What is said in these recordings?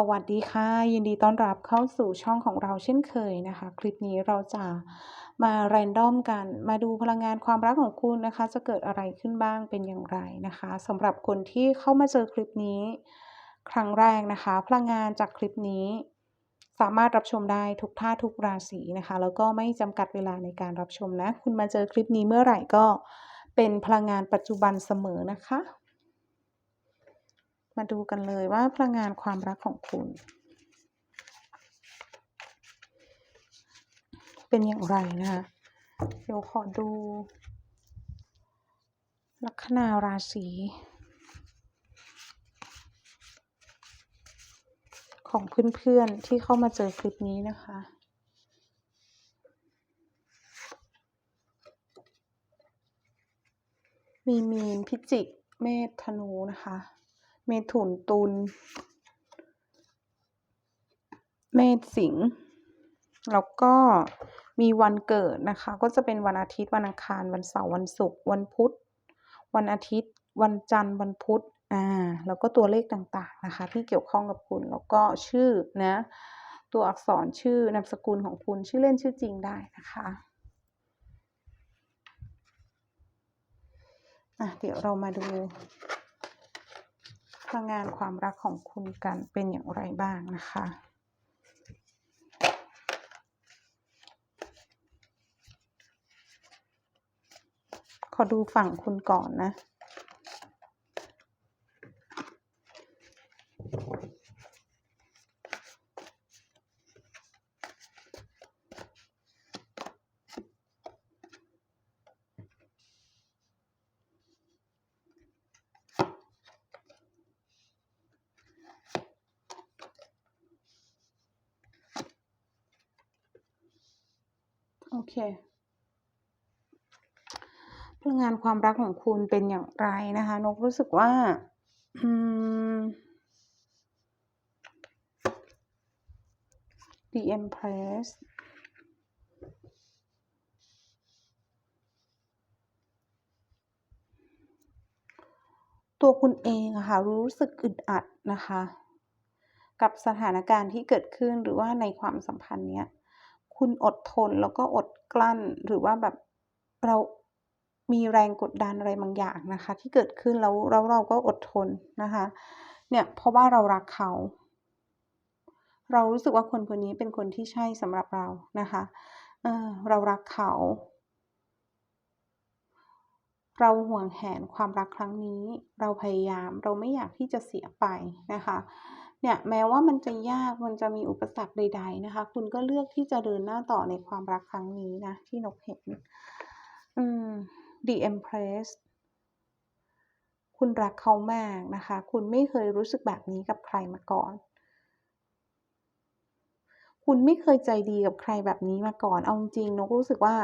สวัสดีค่ะ ยินดีต้อนรับเข้าสู่ช่องของเราเช่นเคยนะคะ คลิปนี้เราจะมาแรนดอมกันมาดูพลังงานความรักของคุณนะคะ จะเกิดอะไรขึ้นบ้างเป็นอย่างไรนะคะสำหรับคนที่เข้ามาเจอคลิปนี้ ครั้งแรกนะคะ พลังงานจากคลิปนี้ สามารถรับชมได้ทุกท่าทุกราศีนะคะ แล้วก็ไม่จำกัดเวลาในการรับชมนะ คุณมาเจอคลิปนี้เมื่อไหร่ก็เป็นพลังงานปัจจุบันเสมอนะคะ มาดูกันเลยว่าพลังงานความรักของคุณ เป็นอย่างไรนะคะเดี๋ยวขอดู ลัคนาราศีของเพื่อนๆที่เข้ามาเจอคลิปนี้นะคะมีมีนพิจิก เมษธนูนะคะ เมถุนตุลเมษสิงห์แล้วก็มีวันเกิดนะคะ ก็จะเป็นวันอาทิตย์วันอังคารวันเสาร์วันศุกร์วันพุธ วันอาทิตย์ วันจันทร์วันพุธอ่าแล้วก็ตัวเลขต่างๆนะคะ ที่เกี่ยวข้องกับคุณแล้วก็ชื่อนะตัวอักษรชื่อนามสกุลของคุณชื่อเล่นชื่อจริงได้นะคะอะเดี๋ยวเรามาดู พลังงานความรักของคุณกันเป็นอย่างไรบ้างนะคะขอดูฝั่งคุณก่อนนะ เค พลังงานความรักของคุณเป็นอย่างไรนะคะ นกรู้สึกว่า อืม The Empress ตัวคุณเองอะค่ะรู้สึกอึดอัดนะคะ กับสถานการณ์ที่เกิดขึ้นหรือว่าในความสัมพันธ์เนี้ย คุณอดทนแล้วก็อดกลั้นหรือว่าแบบเรามีแรงกดดันอะไรบางอย่างนะคะ ที่เกิดขึ้นแล้วแล้วเราก็อดทนนะคะ เนี่ยเพราะว่าเรารักเขา เรารู้สึกว่าคนคนนี้เป็นคนที่ใช่สำหรับเรานะคะเออเรารักเขา เราห่วงแหนความรักครั้งนี้ เราพยายามเราไม่อยากที่จะเสียไปนะคะ เนี่ยแม้ว่ามันจะยากมันจะมีอุปสรรคใด ๆนะคะ คุณก็เลือกที่จะเดินหน้าต่อในความรักครั้งนี้นะ ที่นกเห็นอืม The Empress คุณรักเขามากนะคะ คุณไม่เคยรู้สึกแบบนี้กับใครมาก่อน คุณไม่เคยใจดีกับใครแบบนี้มาก่อน เอาจริงนกรู้สึกว่า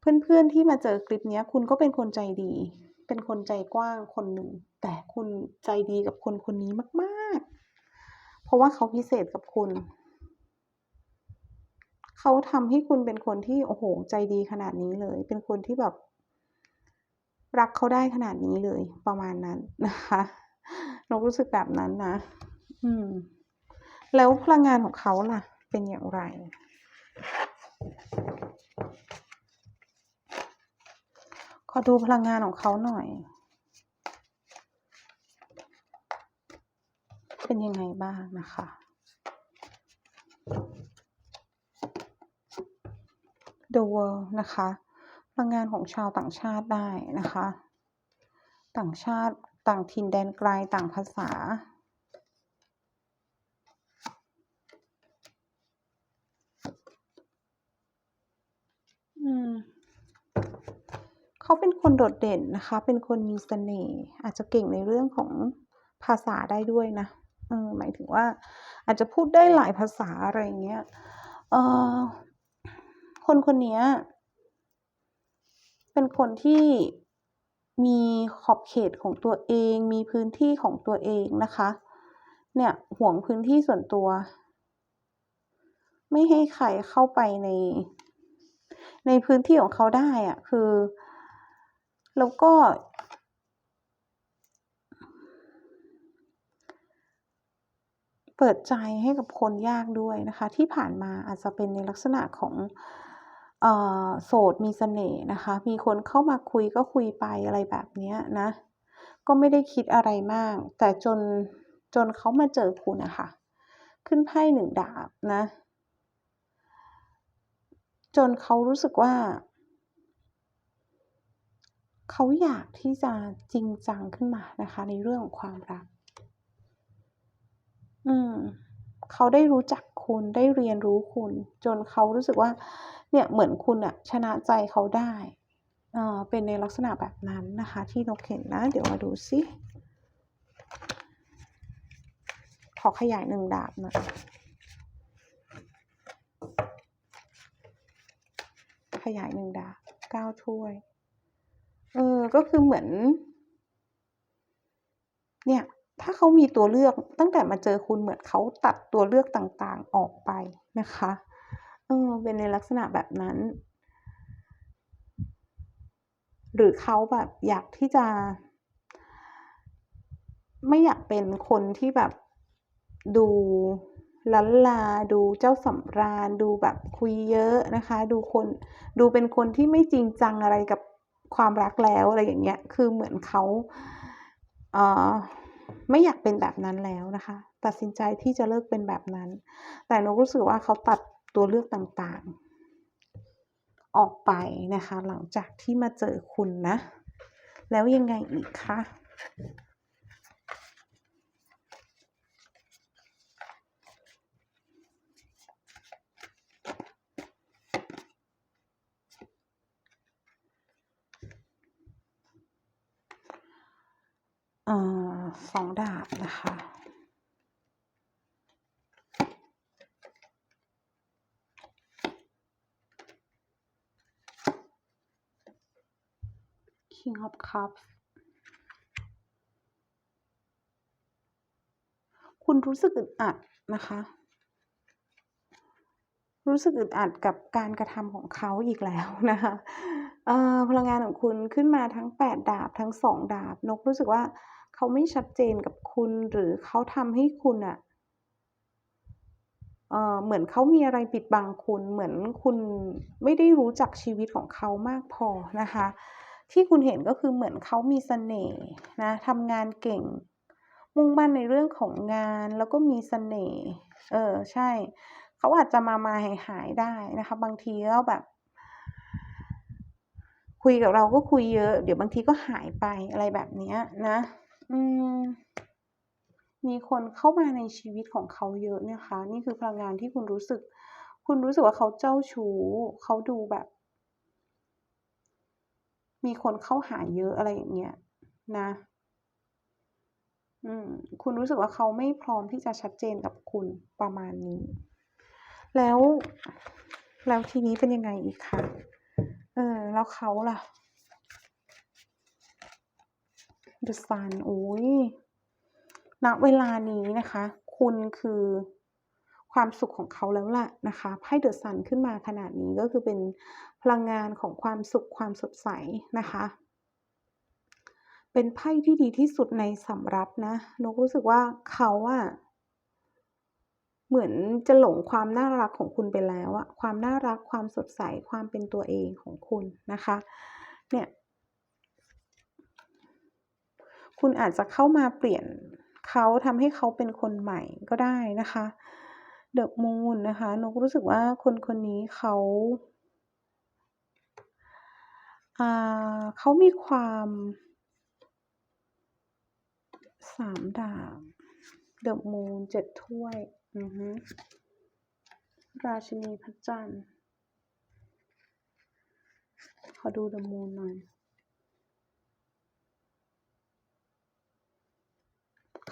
เพื่อนๆที่มาเจอคลิปนี้คุณก็เป็นคนใจดี เป็นคนใจกว้างคนหนึ่ง แต่คุณใจดีกับคนคนนี้มาก ๆ ราะว่าเขาพิเศษกับคุณ เขาทำให้คุณเป็นคนที่โอ้โหใจดีขนาดนี้เลย เป็นคนที่แบบ รักเขาได้ขนาดนี้เลยประมาณนั้นนะคะนกรู้สึกแบบนั้นนะ อืม แล้วพลังงานของเขาล่ะ เป็นอย่างไรขอดูพลังงานของเขาหน่อย เป็นยังไงบ้างนะคะ The World นะคะพลังงานของชาวต่างชาติได้นะคะ ต่างชาติต่างถิ่นแดนไกลต่างภาษาอืมเขาเป็นคนโดดเด่นนะคะ เป็นคนมีเสน่ห์อาจจะเก่งในเรื่องของภาษาได้ด้วยนะ ออหมายถึงว่า อาจจะพูดได้หลายภาษาอะไรเงี้ยเออคนคนนี้เป็นคนที่มีขอบเขตของตัวเอง มีพื้นที่ของตัวเองนะคะ เนี่ยห่วงพื้นที่ส่วนตัว ไม่ให้ใครเข้าไปใน ในพื้นที่ของเขาได้อะคือ แล้วก็ ม เปิดใจให้กับคนยากด้วยนะคะ ที่ผ่านมาอาจจะเป็นในลักษณะของออโสดมีเสน่ห์นะคะ มีคนเข้ามาคุยก็คุยไปอะไรแบบนี้นะ ก็ไม่ได้คิดอะไรมาก แต่จนจนเขามาเจอคุณนะคะ ขึ้นไพ่1ดาบนะ จนเขารู้สึกว่า เขาอยากที่จะจริงจังขึ้นมานะคะ ในเรื่องของความรัก อืมเขาได้รู้จักคุณได้เรียนรู้คุณ จนเขารู้สึกว่า เนี่ยเหมือนคุณน่ะชนะใจเขาได้เอ่อเป็นในลักษณะแบบนั้นนะคะ ที่นกเห็นนะ เดี๋ยวมาดูซิขอขยาย1ดาบหน่อยขยาย1ดาบ9ถ้วย เออ ก็คือเหมือน เนี่ย ถ้าเขามีตัวเลือกตั้งแต่มาเจอคุณเหมือนเขาตัดตัวเลือกต่างๆออกไปนะคะเออเป็นในลักษณะแบบนั้น หรือเขาแบบอยากที่จะ ไม่อยากเป็นคนที่แบบดูลั้นลาดูเจ้าสำราญ ดูแบบคุยเยอะนะคะ ดูคนดูเป็นคนที่ไม่จริงจังอะไรกับความรักแล้วอะไรอย่างเงี้ย คือเหมือนเขาเอ่อ ไม่อยากเป็นแบบนั้นแล้วนะคะ ตัดสินใจที่จะเลิกเป็นแบบนั้น แต่นกรู้สึกว่าเขาตัดตัวเลือกต่างๆ ออกไปนะคะ หลังจากที่มาเจอคุณนะ แล้วยังไงอีกคะ? เอ่อ2ดาบนะคะ King of Cups คุณรู้สึกอึดอัดนะคะ รู้สึกอึดอัดกับการกระทำของเขาอีกแล้วนะคะพลังงานของคุณขึ้นมาทั้ง 8 ดาบทั้ง 2 ดาบ นกรู้สึกว่า เขาไม่ชัดเจนกับคุณหรือเขาทำให้คุณน่ะเอ่อเหมือนเขามีอะไรปิดบังคุณ เหมือนคุณไม่ได้รู้จักชีวิตของเขามากพอนะคะ ที่คุณเห็นก็คือเหมือนเขามีเสน่ห์นะทำงานเก่ง มุ่งมั่นในเรื่องของงานแล้วก็มีเสน่ห์เออใช่เขาอาจจะมาๆหายๆได้นะคะ บางทีก็แบบ คุยกับเราก็คุยเยอะ เดี๋ยวบางทีก็หายไปอะไรแบบนี้นะ มีคนเข้ามาในชีวิตของเขาเยอะนะคะ นี่คือพลังงานที่คุณรู้สึก คุณรู้สึกว่าเขาเจ้าชู้เขาดูแบบ มีคนเข้าหาเยอะอะไรอย่างเงี้ยนะอืมคุณรู้สึกว่าเขาไม่พร้อมที่จะชัดเจนกับคุณประมาณนี้ แล้วแล้วทีนี้เป็นยังไงอีกคะ?เออแล้วเขาล่ะ? The Sun โอ๊ยณเวลานี้นะคะ คุณคือความสุขของเขาแล้วแหละนะคะไพ่ The Sun ขึ้นมาขนาดนี้ก็คือเป็นพลังงานของความสุขความสดใสนะคะ เป็นไพ่ที่ดีที่สุดในสำรับนะนกรู้สึกว่าเขาอะเหมือนจะหลงความน่ารักของคุณไปแล้วอะความน่ารักความสดใสความเป็นตัวเองของคุณนะคะ เนี่ย คุณอาจจะเข้ามาเปลี่ยนเขาทำให้เขาเป็นคนใหม่ก็ได้นะคะ The Moon นะคะนกรู้สึกว่าคนคนนี้เขาเขามีความ3ดาบ The Moon 7ถ้วยราชินีพระจันทร์ขอดู The Moon หน่อย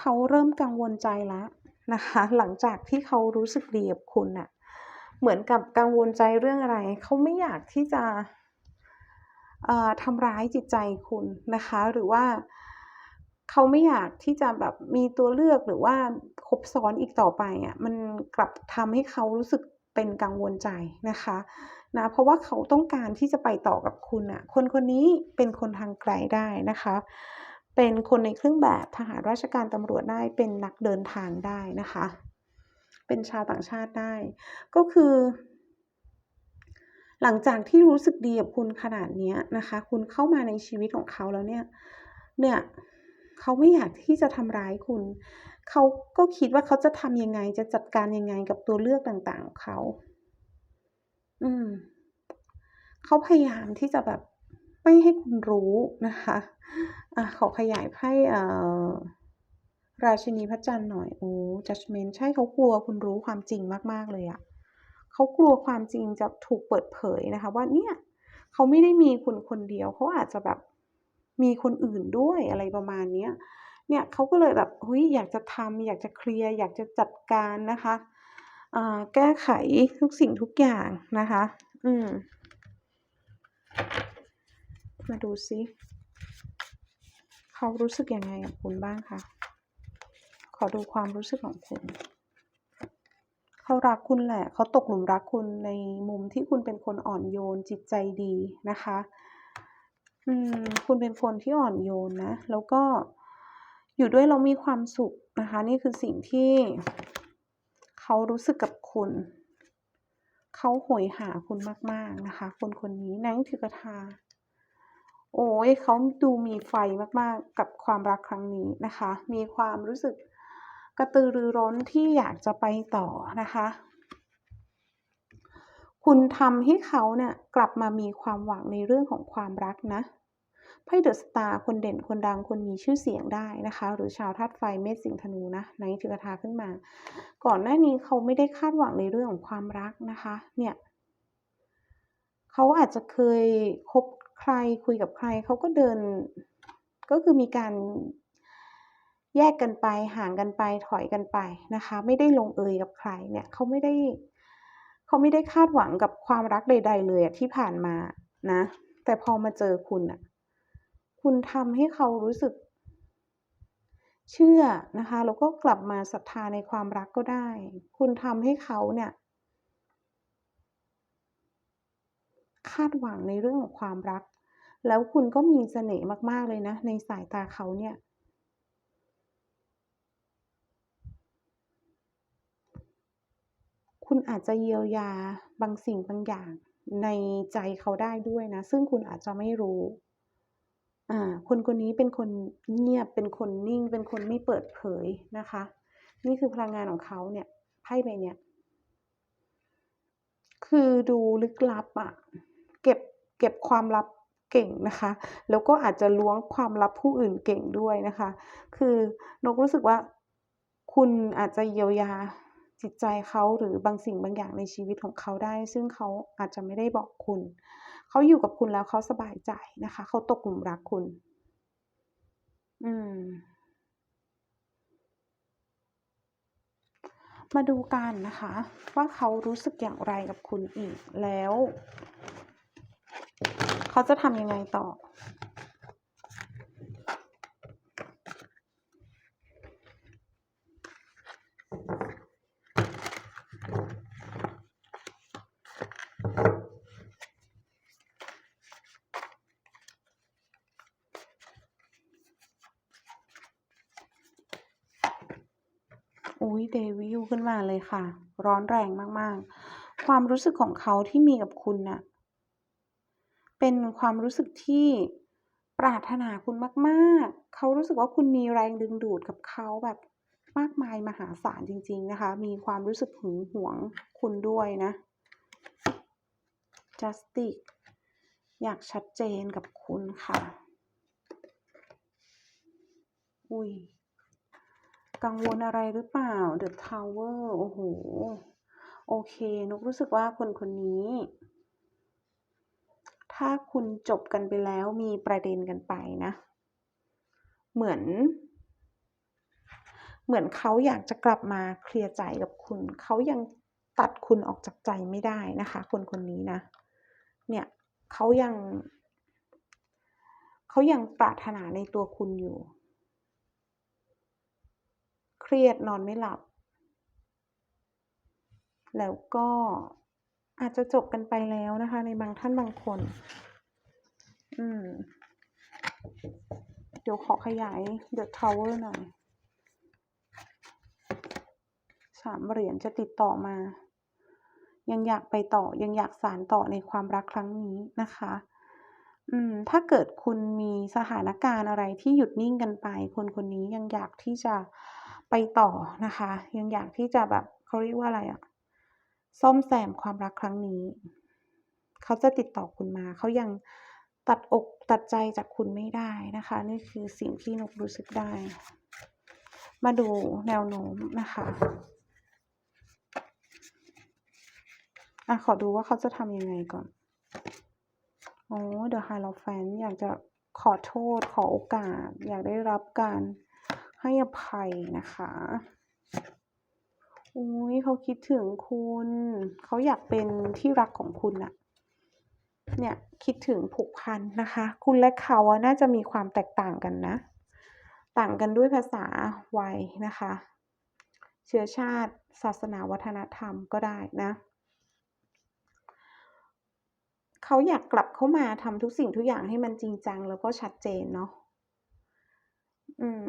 เขาเริ่มกังวลใจแล้วนะคะ หลังจากที่เขารู้สึกดีกับคุณน่ะเหมือนกับกังวลใจเรื่องอะไร เขาไม่อยากที่จะเอ่อทำร้ายจิตใจคุณนะคะ หรือว่าเขาไม่อยากที่จะแบบมีตัวเลือกหรือว่าคบซ้อนอีกต่อไปอะมันกลับทำให้เขารู้สึกเป็นกังวลใจนะคะนะเพราะว่าเขาต้องการที่จะไปต่อกับคุณน่ะ คนคนนี้เป็นคนทางไกลได้นะคะ เป็นคนในเครื่องแบบทหารราชการตำรวจได้เป็นนักเดินทางได้นะคะ เป็นชาวต่างชาติได้ ก็คือ หลังจากที่รู้สึกดีกับคุณขนาดนี้นะคะ คุณเข้ามาในชีวิตของเขาแล้วเนี่ย เนี่ยเขาไม่อยากที่จะทำร้ายคุณ เขาก็คิดว่าเขาจะทำยังไง จะจัดการยังไงกับตัวเลือกต่างๆของเขา อืม เขาพยายามที่จะแบบไม่ให้คุณรู้นะคะ อ่าขอขยายไพ่เอ่อราชินีพระจันทร์หน่อยโอ้ Judgment ใช่เขากลัวคุณรู้ความจริงมาก ๆ เลยอะเขากลัวความจริงจะถูกเปิดเผยนะคะ ว่าเนี่ยเขาไม่ได้มีคุณคนเดียวเขาอาจจะแบบมีคนอื่นด้วยอะไรประมาณเนี้ยเนี่ยเขาก็เลยแบบเฮ้ยอยากจะทำอยากจะเคลียร์อยากจะจัดการนะคะแก้ไขทุกสิ่งทุกอย่างนะคะ อืม มาดูซิ เขารู้สึกยังไงกับคุณบ้างคะ?ขอดูความรู้สึกของคุณเขารักคุณแหละ เขาตกหลุมรักคุณในมุมที่คุณเป็นคนอ่อนโยนจิตใจดีนะคะ อืม คุณเป็นคนที่อ่อนโยนนะ แล้วก็อยู่ด้วยแล้วมีความสุขนะคะ นี่คือสิ่งที่เขารู้สึกกับคุณ เขาโหยหาคุณมาก ๆ นะคะ คนคนนี้ Knight ถือกระทา โอ๊ยเขาดูมีไฟมากๆกับความรักครั้งนี้นะคะ มีความรู้สึกกระตือรือร้นที่อยากจะไปต่อนะคะ คุณทำให้เขาเนี่ยกลับมามีความหวังในเรื่องของความรักนะไพ่ The Star คนเด่นคนดังคนมีชื่อเสียงได้นะคะ หรือชาวธาตุไฟเมษสิงธนูนะ Knight ถือกระทาขึ้นมา ก่อนหน้านี้เขาไม่ได้คาดหวังในเรื่องของความรักนะคะ เนี่ยเขาอาจจะเคยคบ ใครคุยกับใครเขาก็เดิน ก็คือมีการแยกกันไปห่างกันไปถอยกันไปนะคะ ไม่ได้ลงเอยกับใครเนี่ยเขาไม่ได้เขาไม่ได้คาดหวังกับความรักใด ๆ เลยที่ผ่านมานะ แต่พอมาเจอคุณน่ะคุณทำให้เขารู้สึก เชื่อนะคะแล้วก็กลับมาศรัทธาในความรักก็ได้ คุณทำให้เขาเนี่ย คาดหวังในเรื่องของความรัก แล้วคุณก็มีเสน่ห์มากๆเลยนะ ในสายตาเขาเนี่ย คุณอาจจะเยียวยาบางสิ่งบางอย่างในใจเขาได้ด้วยนะ ซึ่งคุณอาจจะไม่รู้ อ่า คนคนนี้เป็นคนเงียบ เป็นคนนิ่ง เป็นคนไม่เปิดเผยนะคะ นี่คือพลังงานของเขาเนี่ย ไพ่ใบเนี้ย คือดูลึกลับอะ เก็บความลับเก่งนะคะ แล้วก็อาจจะล้วงความลับผู้อื่นเก่งด้วยนะคะ คือนกรู้สึกว่าคุณอาจจะเยียวยาจิตใจเขาหรือบางสิ่งบางอย่างในชีวิตของเขาได้ ซึ่งเขาอาจจะไม่ได้บอกคุณ เขาอยู่กับคุณแล้วเขาสบายใจนะคะ เขาตกหลุมรักคุณ อืม มาดูกันนะคะ ว่าเขารู้สึกอย่างไรกับคุณอีกแล้ว เขาจะทำยังไงต่อ?อุ๊ย Devil ขึ้นมาเลยค่ะ ร้อนแรงมากๆ ความรู้สึกของเขาที่มีกับคุณน่ะ เป็นความรู้สึกที่ปรารถนาคุณมาก ๆ เขารู้สึกว่าคุณมีแรงดึงดูดกับเขาแบบมากมายมหาศาลจริง ๆ นะคะ มีความรู้สึกหึงหวงคุณด้วยนะ Justice อยากชัดเจนกับคุณค่ะ อุ๊ยกังวลอะไรหรือเปล่า? The Tower โอ้โฮโอเค นกรู้สึกว่าคนคนนี้ ถ้าคุณจบกันไปแล้วมีประเด็นกันไปนะ เหมือน เหมือนเขาอยากจะกลับมาเคลียร์ใจกับคุณ เขายังตัดคุณออกจากใจไม่ได้นะคะ คนคนนี้นะ เนี่ยเขายังเขายังปรารถนาในตัวคุณอยู่ เครียดนอนไม่หลับ แล้วก็ อาจจะจบกันไปแล้วนะคะ ในบางท่านบางคน อืม เดี๋ยวขอขยาย The Tower หน่อยสามเหรียญจะติดต่อมา ยังอยากไปต่อยังอยากสานต่อในความรักครั้งนี้นะคะ อืม ถ้าเกิดคุณมีสถานการณ์อะไรที่หยุดนิ่งกันไป คนคนนี้ยังอยากที่จะไปต่อนะคะ ยังอยากที่จะแบบเขาเรียกว่าอะไรอะ ซ่อมแซมความรักครั้งนี้ เขาจะติดต่อคุณมา เขายังตัดอกตัดใจจากคุณไม่ได้นะคะ นี่คือสิ่งที่นกรู้สึกได้ มาดูแนวโน้มนะคะอะขอดูว่าเขาจะทำยังไงก่อนอ๋อ The Hierophant อยากจะขอโทษขอโอกาส อยากได้รับการให้อภัยนะคะ อุ๊ยเขาคิดถึงคุณ เขาอยากเป็นที่รักของคุณน่ะเนี่ยคิดถึงผูกพันนะคะ คุณและเขาอะน่าจะมีความแตกต่างกันนะ ต่างกันด้วยภาษาวัยนะคะ เชื้อชาติศาสนาวัฒนธรรมก็ได้นะเขาอยากกลับเข้ามาทำทุกสิ่งทุกอย่างให้มันจริงจังแล้วก็ชัดเจนเนาะอืม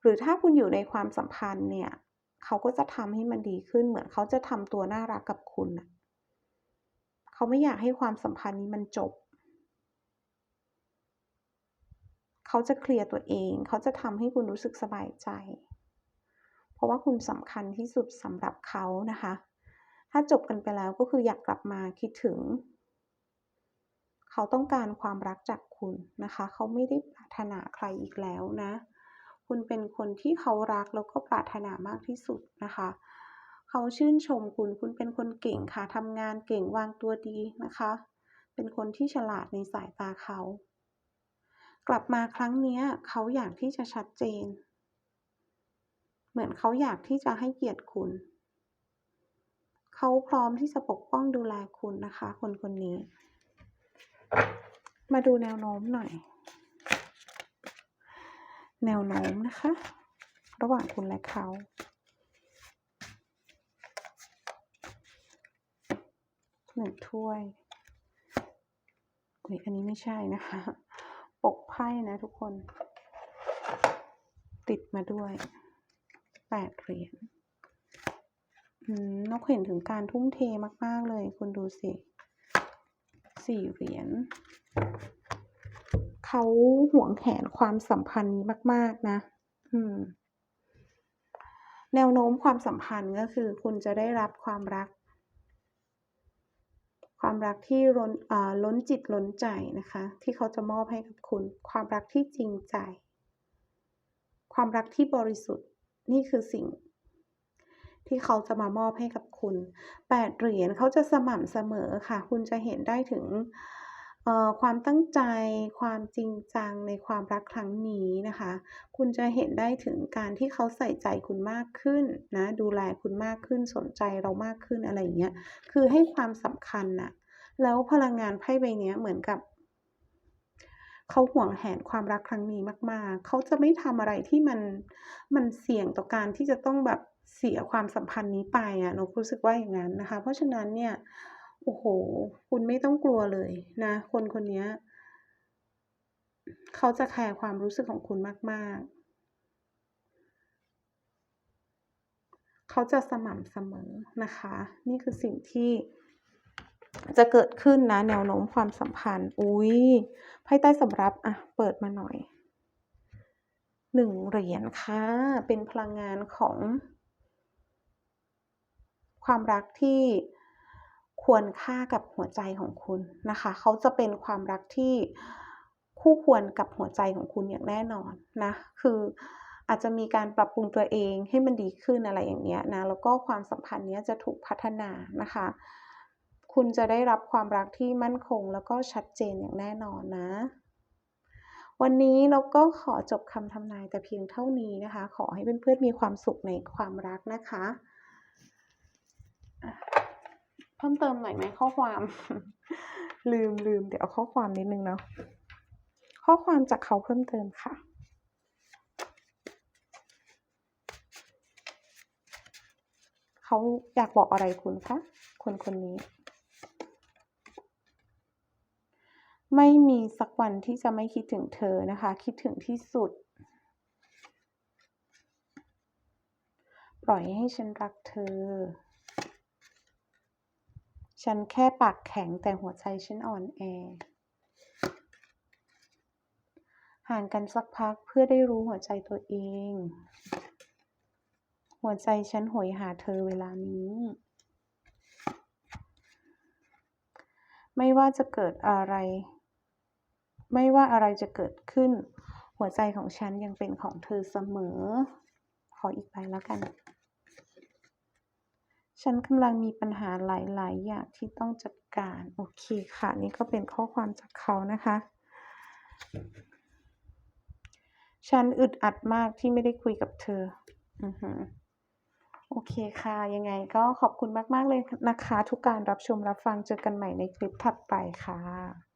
หรือถ้าคุณอยู่ในความสัมพันธ์เนี่ย เขาก็จะทำให้มันดีขึ้นเหมือนเขาจะทำตัวน่ารักกับคุณนะเขาไม่อยากให้ความสัมพันธ์นี้มันจบ เขาจะเคลียร์ตัวเอง เขาจะทำให้คุณรู้สึกสบายใจ เพราะว่าคุณสำคัญที่สุดสำหรับเขานะคะ ถ้าจบกันไปแล้วก็คืออยากกลับมาคิดถึง เขาต้องการความรักจากคุณนะคะ เขาไม่ได้ปรารถนาใครอีกแล้วนะ คุณเป็นคนที่เขารักแล้วก็ปรารถนามากที่สุดนะคะ เขาชื่นชมคุณ คุณเป็นคนเก่งค่ะทำงานเก่งวางตัวดีนะคะ เป็นคนที่ฉลาดในสายตาเขา กลับมาครั้งนี้เขาอยากที่จะชัดเจน เหมือนเขาอยากที่จะให้เกียรติคุณ เขาพร้อมที่จะปกป้องดูแลคุณนะคะ คนคนนี้ มาดูแนวโน้มหน่อย แนวโน้มนะคะ ระหว่างคุณและเขา1ถ้วยอุ๊ยอันนี้ไม่ใช่นะคะ ปกไพ่นะทุกคน ติดมาด้วย8เหรียญนกเห็นถึงการทุ่มเทมาก ๆ เลย คุณดูสิ4เหรียญ เขาหวงแหนความสัมพันธ์นี้มาก ๆ นะ อืม แนวโน้มความสัมพันธ์ก็คือ คุณจะได้รับความรัก ความรักที่ล้นล้นจิตล้นใจนะคะ ที่เขาจะมอบให้กับคุณ ความรักที่จริงใจ ความรักที่บริสุทธิ์นี่คือสิ่งที่เขาจะมามอบให้กับคุณ8เหรียญเขาจะสม่ำเสมอค่ะ คุณจะเห็นได้ถึง ความตั้งใจ ความจริงจังในความรักครั้งนี้นะคะ คุณจะเห็นได้ถึงการที่เขาใส่ใจคุณมากขึ้นนะดูแลคุณมากขึ้นสนใจเรามากขึ้นอะไรอย่างเงี้ยคือให้ความสำคัญน่ะแล้วพลังงานไพ่ใบเนี้ยเหมือนกับเขาห่วงแหนความรักครั้งนี้มาก ๆ เขาจะไม่ทำอะไรที่มันมันเสี่ยงต่อการที่จะต้องแบบเสียความสัมพันธ์นี้ไปอะนกรู้สึกว่าอย่างงั้นนะคะ เพราะฉะนั้นเนี่ย โอ้โฮคุณไม่ต้องกลัวเลยนะ คนคนนี้เขาจะแคร์ความรู้สึกของคุณมาก ๆ เขาจะสม่ำเสมอนะคะ นี่คือสิ่งที่จะเกิดขึ้นนะ แนวโน้มความสัมพันธ์ อุ๊ยไพ่ใต้สำรับอะ เปิดมาหน่อย1เหรียญค่ะ เป็นพลังงานของความรักที่ ควรค่ากับหัวใจของคุณนะคะ เขาจะเป็นความรักที่คู่ควรกับหัวใจของคุณอย่างแน่นอนนะ คืออาจจะมีการปรับปรุงตัวเองให้มันดีขึ้นอะไรอย่างเงี้ยนะ แล้วก็ความสัมพันธ์เนี้ยจะถูกพัฒนานะคะ คุณจะได้รับความรักที่มั่นคง แล้วก็ชัดเจนอย่างแน่นอนนะ วันนี้นกก็ขอจบคำทำนายแต่เพียงเท่านี้นะคะ ขอให้เพื่อนๆมีความสุขในความรักนะคะ พิ่มเติมหน่อยไหมข้อความ?ลืมลืมเดี๋ยวข้อความนิดนึงเนาะข้อความจากเขาเพิ่มเติมค่ะเขาอยากบอกอะไรคุณคะคนคนนี้?ไม่มีสักวันที่จะไม่คิดถึงเธอนะคะ คิดถึงที่สุด ปล่อยให้ฉันรักเธอ ฉันแค่ปากแข็งแต่หัวใจฉันอ่อนแอ ห่างกันสักพักเพื่อได้รู้หัวใจตัวเอง หัวใจฉันโหยหาเธอเวลานี้ ไม่ว่าจะเกิดอะไร ไม่ว่าอะไรจะเกิดขึ้น หัวใจของฉันยังเป็นของเธอเสมอ ขออีกใบแล้วกัน ฉันกำลังมีปัญหาหลาย ๆ อย่างที่ต้องจัดการ โอเคค่ะ นี่ก็เป็นข้อความจากเขานะคะ ฉันอึดอัดมากที่ไม่ได้คุยกับเธอ อือฮึโอเคค่ะ ยังไงก็ขอบคุณมาก ๆ เลยนะคะ ทุกการรับชมรับฟังเจอกันใหม่ในคลิปถัดไปค่ะ